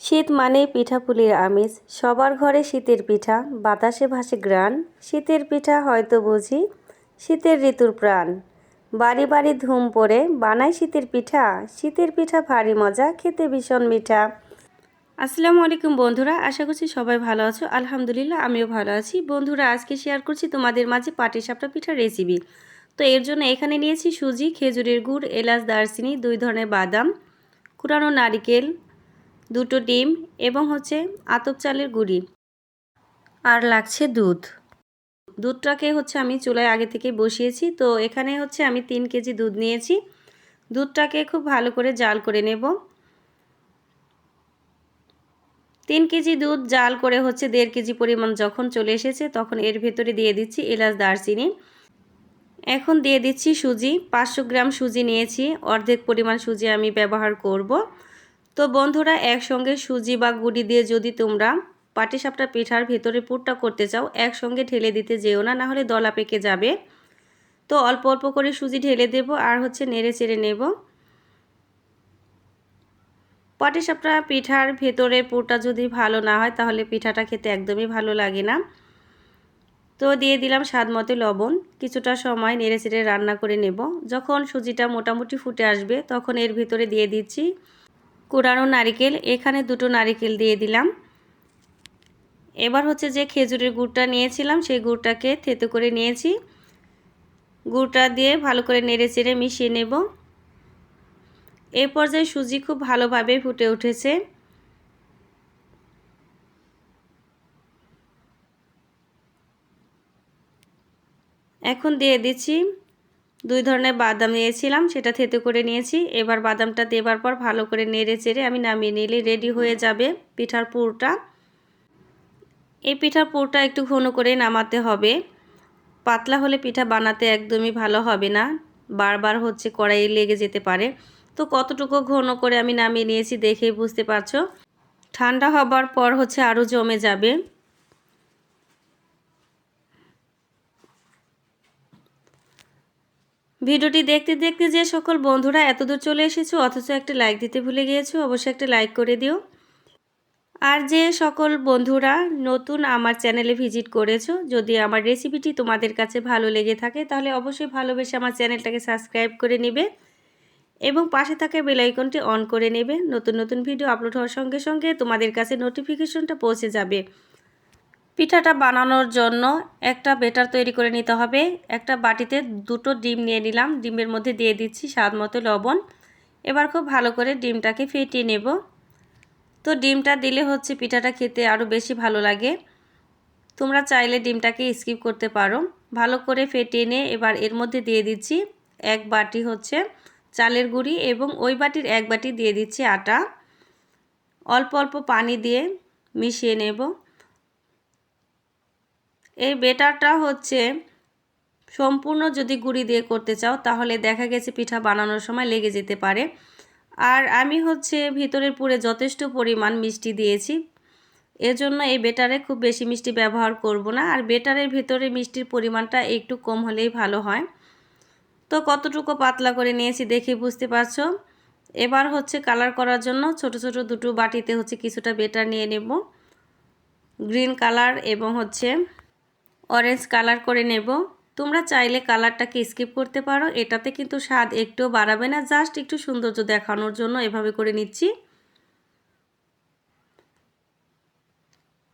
শীত মানেই পিঠাপুলির আমেজ। সবার ঘরে শীতের পিঠা, বাতাসে ভাসে গ্রান শীতের পিঠা হয়তো বুঝি, শীতের ঋতুর প্রাণ। বাড়ি বাড়ি ধুম পড়ে বানায় শীতের পিঠা। শীতের পিঠা ভারী মজা, খেতে ভীষণ মিঠা। আসসালামু আলাইকুম বন্ধুরা, আশা করছি সবাই ভালো আছো। আলহামদুলিল্লাহ, আমিও ভালো আছি। বন্ধুরা, আজকে শেয়ার করছি তোমাদের মাঝে পাটিসাপটা পিঠার রেসিপি তো এর জন্য এখানে নিয়েছি সুজি, খেজুরের গুড়, এলাচ, দারচিনি, দুই ধরনের বাদাম কুরানো নারিকেল দুটো ডিম এবং হচ্ছে আতপ চালের গুঁড়ি। আর লাগছে দুধ। দুধটাকে হচ্ছে আমি চুলায় আগে থেকে বসিয়েছি। তো এখানে হচ্ছে আমি তিন কেজি দুধ নিয়েছি। দুধটাকে খুব ভালো করে জাল করে নেব। তিন কেজি দুধ জাল করে হচ্ছে দেড় কেজি পরিমাণ যখন চলে এসেছে তখন এর ভেতরে দিয়ে দিচ্ছি এলাচ দারচিনি। এখন দিয়ে দিচ্ছি সুজি। পাঁচশো গ্রাম সুজি নিয়েছি। অর্ধেক পরিমাণ সুজি আমি ব্যবহার করব। তো বন্ধুরা, একসঙ্গে সুজি বা গুড়ি দিয়ে যদি তোমরা পাটিসাপটা পিঠার ভেতরে পুরটা করতে চাও, একসঙ্গে ঢেলে দিতে যেও না, নাহলে দলা পেকে যাবে। তো অল্প অল্প করে সুজি ঢেলে দেব আর হচ্ছে নেড়ে চেড়ে নেব। পাটিসাপটা পিঠার ভেতরে পুরটা যদি ভালো না হয়, তাহলে পিঠাটা খেতে একদমই ভালো লাগে না। তো দিয়ে দিলাম স্বাদ মতো লবণ। কিছুটা সময় নেড়ে চেড়ে রান্না করে নেব। যখন সুজিটা মোটামুটি ফুটে আসবে, তখন এর ভিতরে দিয়ে দিচ্ছি কুড়ানো নারিকেল, এখানে দুটো নারিকেল দিয়ে দিলাম। এবার হচ্ছে যে খেজুরের গুড়টা নিয়েছিলাম, সেই গুড়টাকে থেতো করে নিয়েছি। গুড়টা দিয়ে ভালো করে নেড়ে চেড়ে মিশিয়ে নেব। এই পর্যায়ে সুজি খুব ভালোভাবে ফুটে উঠেছে। এখন দিয়ে দিচ্ছি দুই ধরনের বাদাম নিয়েছিলাম, সেটা থেতে করে নিয়েছি। এবার বাদামটা দেবার পর ভালো করে নেড়ে চেড়ে আমি নামিয়ে নিলে রেডি হয়ে যাবে পিঠার পুরটা। এই পিঠার পুরটা একটু ঘন করে নামাতে হবে। পাতলা হলে পিঠা বানাতে একদমই ভালো হবে না, বারবার হচ্ছে কড়াইয়ে লেগে যেতে পারে। তো কতটুকু ঘন করে আমি নামিয়ে নিয়েছি দেখেই বুঝতে পারছ। ঠান্ডা হবার পর হচ্ছে আরও জমে যাবে। ভিডিওটি দেখতে দেখতে যে সকল বন্ধুরা এতদূর চলে এসেছ, অথচ একটা লাইক দিতে ভুলে গিয়েছো, অবশ্যই একটা লাইক করে দিও। আর যে সকল বন্ধুরা নতুন আমার চ্যানেলে ভিজিট করেছ, যদি আমার রেসিপিটি তোমাদের কাছে ভালো লেগে থাকে, তাহলে অবশ্যই ভালোবেসে আমার চ্যানেলটাকে সাবস্ক্রাইব করে নেবে এবং পাশে থাকা বেলাইকনটি অন করে নেবে। নতুন নতুন ভিডিও আপলোড হওয়ার সঙ্গে সঙ্গে তোমাদের কাছে নোটিফিকেশনটা পৌঁছে যাবে। পিঠাটা বানানোর জন্য একটা বেটার তৈরি করে নিতে হবে। একটা বাটিতে দুটো ডিম নিয়ে নিলাম। ডিমের মধ্যে দিয়ে দিচ্ছি স্বাদ মতো লবণ। এবার খুব ভালো করে ডিমটাকে ফেটিয়ে নেব। তো ডিমটা দিলে হচ্ছে পিঠাটা খেতে আরও বেশি ভালো লাগে। তোমরা চাইলে ডিমটাকে স্কিপ করতে পারো। ভালো করে ফেটিয়ে নিয়ে এবার এর মধ্যে দিয়ে দিচ্ছি এক বাটি হচ্ছে চালের গুঁড়ি এবং ওই বাটির এক বাটি দিয়ে দিচ্ছি আটা। অল্প অল্প পানি দিয়ে মিশিয়ে নেব। এই বেটারটা হচ্ছে সম্পূর্ণ যদি গুঁড়ি দিয়ে করতে চাও, তাহলে দেখা গেছে পিঠা বানানোর সময় লেগে যেতে পারে। আর আমি হচ্ছে ভিতরের পুরে যথেষ্ট পরিমাণ মিষ্টি দিয়েছি। এজন্য এই বেটারে খুব বেশি মিষ্টি ব্যবহার করব না। আর বেটারের ভিতরে মিষ্টির পরিমাণটা একটু কম হলেই ভালো হয়। তো কতটুকু পাতলা করে নিয়েছি দেখে বুঝতে পারছ? এবার হচ্ছে কালার করার জন্য ছোট ছোট দুটো বাটিতে হচ্ছে কিছুটা বেটার নিয়ে নেব। গ্রিন কালার এবং হচ্ছে অরেঞ্জ কালার করে নেব। তোমরা চাইলে কালারটাকে স্কিপ করতে পারো। এটাতে কিন্তু স্বাদ একটু বাড়াবে না। জাস্ট একটু সৌন্দর্য দেখানোর জন্য এভাবে করে নিচ্ছি।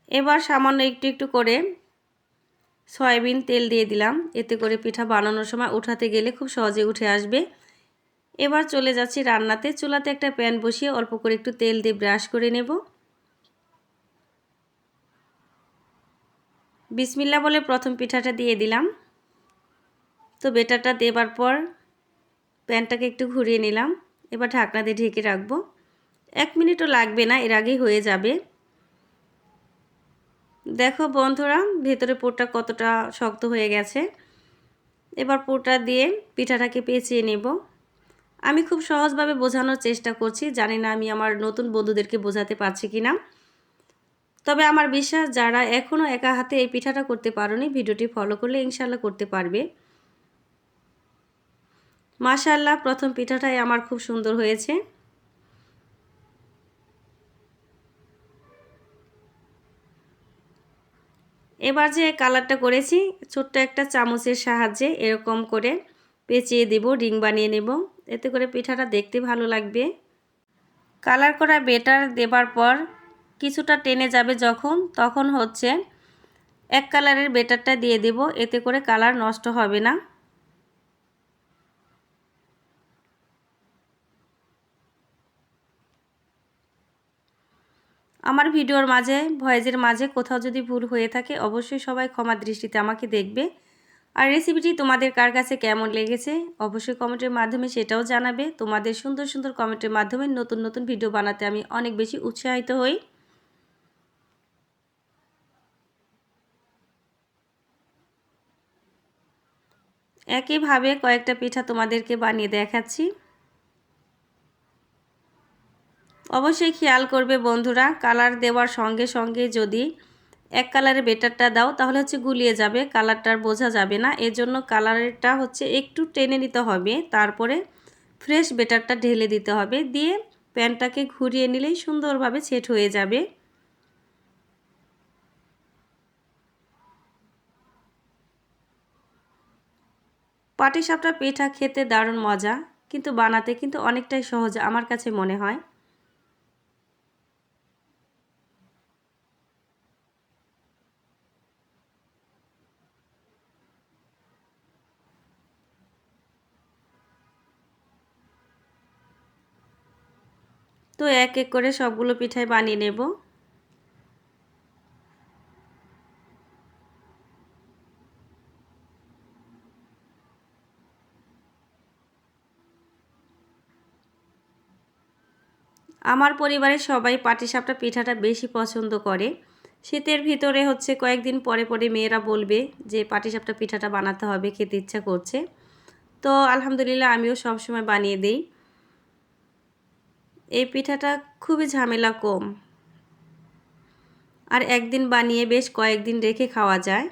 এবার সামান্য একটু একটু করে সয়াবিন তেল দিয়ে দিলাম। এতে করে পিঠা বানানোর সময় উঠাতে গেলে খুব সহজে উঠে আসবে। এবার চলে যাচ্ছি রান্নাতে। চুলাতে একটা প্যান বসিয়ে অল্প করে একটু তেল দিয়ে ব্রাশ করে নেব। বিসমিল্লা বলে প্রথম পিঠাটা দিয়ে দিলাম। তো বেটারটা দেবার পর প্যানটাকে একটু ঘুরিয়ে নিলাম। এবার ঢাকনা দিয়ে ঢেকে রাখব। এক মিনিটও লাগবে না, এর আগেই হয়ে যাবে। দেখো বন্ধুরা, ভেতরে পোরটা কতটা শক্ত হয়ে গেছে। এবার পোরটা দিয়ে পিঠাটাকে পেঁচিয়ে নেব। আমি খুব সহজভাবে বোঝানোর চেষ্টা করছি, জানি না আমি আমার নতুন বন্ধুদেরকে বোঝাতে পারছি কি না তবে আমার বিশ্বাস, যারা এখনও একা হাতে এই পিঠাটা করতে পারোনি, ভিডিওটি ফলো করলে ইনশাল্লাহ করতে পারবে। মাশাল্লাহ প্রথম পিঠাটাই আমার খুব সুন্দর হয়েছে। এবার যে কালারটা করেছি, ছোট্ট একটা চামচের সাহায্যে এরকম করে পেঁচিয়ে দেব, রিং বানিয়ে নেব। এতে করে পিঠাটা দেখতে ভালো লাগবে। কালার করা বেটার দেবার পর কিছুটা টেনে যাবে যখন, তখন হচ্ছে এক কালারের বেটারটা দিয়ে দেব, এতে করে কালার নষ্ট হবে না। আমার ভিডিওর মাঝে, ভয়েজের মাঝে কোথাও যদি ভুল হয়ে থাকে, অবশ্যই সবাই ক্ষমা দৃষ্টিতে আমাকে দেখবে। আর রেসিপিটি তোমাদের কার কাছে কেমন লেগেছে, অবশ্যই কমেন্টের মাধ্যমে সেটাও জানাবে। তোমাদের সুন্দর সুন্দর কমেন্টের মাধ্যমে নতুন নতুন ভিডিও বানাতে আমি অনেক বেশি উৎসাহিত হই। একইভাবে কয়েকটা পিঠা তোমাদেরকে বানিয়ে দেখাচ্ছি। অবশ্যই খেয়াল করবে বন্ধুরা, কালার দেওয়ার সঙ্গে সঙ্গে যদি এক কালারের বেটারটা দাও, তাহলে হচ্ছে গুলিয়ে যাবে কালারটার বোঝা যাবে না। এজন্য কালারটা হচ্ছে একটু টেনে নিতে হবে, তারপরে ফ্রেশ বেটারটা ঢেলে দিতে হবে। দিয়ে প্যানটাকে ঘুরিয়ে নিলেই সুন্দরভাবে সেট হয়ে যাবে। পাটিসাপটা পিঠা খেতে দারুণ মজা, কিন্তু বানাতে কিন্তু অনেকটাই সহজ, আমার কাছে মনে হয়। তো এক এক করে সবগুলো পিঠাই বানিয়ে নেব। আমার পরিবারের সবাই পাটিসাপটা পিঠাটা বেশি পছন্দ করে। শীতের ভিতরে হচ্ছে কয়েকদিন পরে পরে মেয়েরা বলবে যে পাটিসাপটা পিঠাটা বানাতে হবে, খেতে ইচ্ছা করছে। তো আলহামদুলিল্লাহ আমিও সবসময় বানিয়ে দিই। এই পিঠাটা খুবই ঝামেলা কম। আর একদিন বানিয়ে বেশ কয়েকদিন রেখে খাওয়া যায়।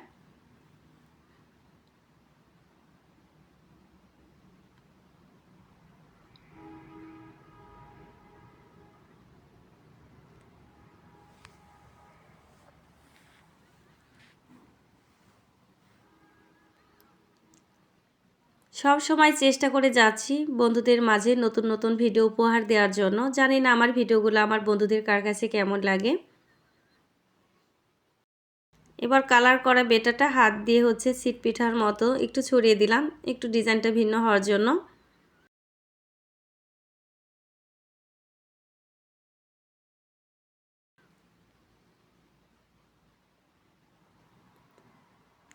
সব সময় চেষ্টা করে যাচ্ছি বন্ধুদের মাঝে নতুন নতুন ভিডিও উপহার দেওয়ার জন্য। জানি না আমার ভিডিওগুলো আমার বন্ধুদের কার কাছে কেমন লাগে। এবার কালার করা বেটাটা হাত দিয়ে হচ্ছে সিট পিঠার মতো একটু ছড়িয়ে দিলাম। একটু ডিজাইনটা ভিন্ন হওয়ার জন্য।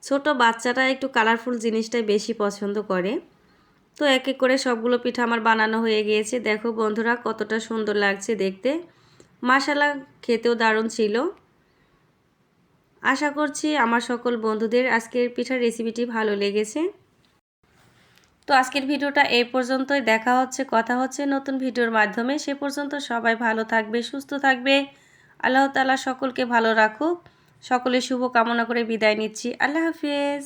ছোট বাচ্চারা একটু কালারফুল জিনিসটাই বেশি পছন্দ করে। তো এক এক করে সবগুলো পিঠা আমার বানানো হয়ে গিয়েছে। দেখো বন্ধুরা, কতটা সুন্দর লাগছে দেখতে। মাসালা খেতেও দারুণ ছিল। আশা করছি আমার সকল বন্ধুদের আজকের পিঠার রেসিপিটি ভালো লেগেছে। তো আজকের ভিডিওটা এই পর্যন্তই। দেখা হচ্ছে, কথা হচ্ছে নতুন ভিডিওর মাধ্যমে। সে পর্যন্ত সবাই ভালো থাকবে, সুস্থ থাকবে। আল্লাহ তালা সকলকে ভালো রাখুক। সকলের শুভ কামনা করে বিদায় নিচ্ছি। আল্লাহ হাফিজ।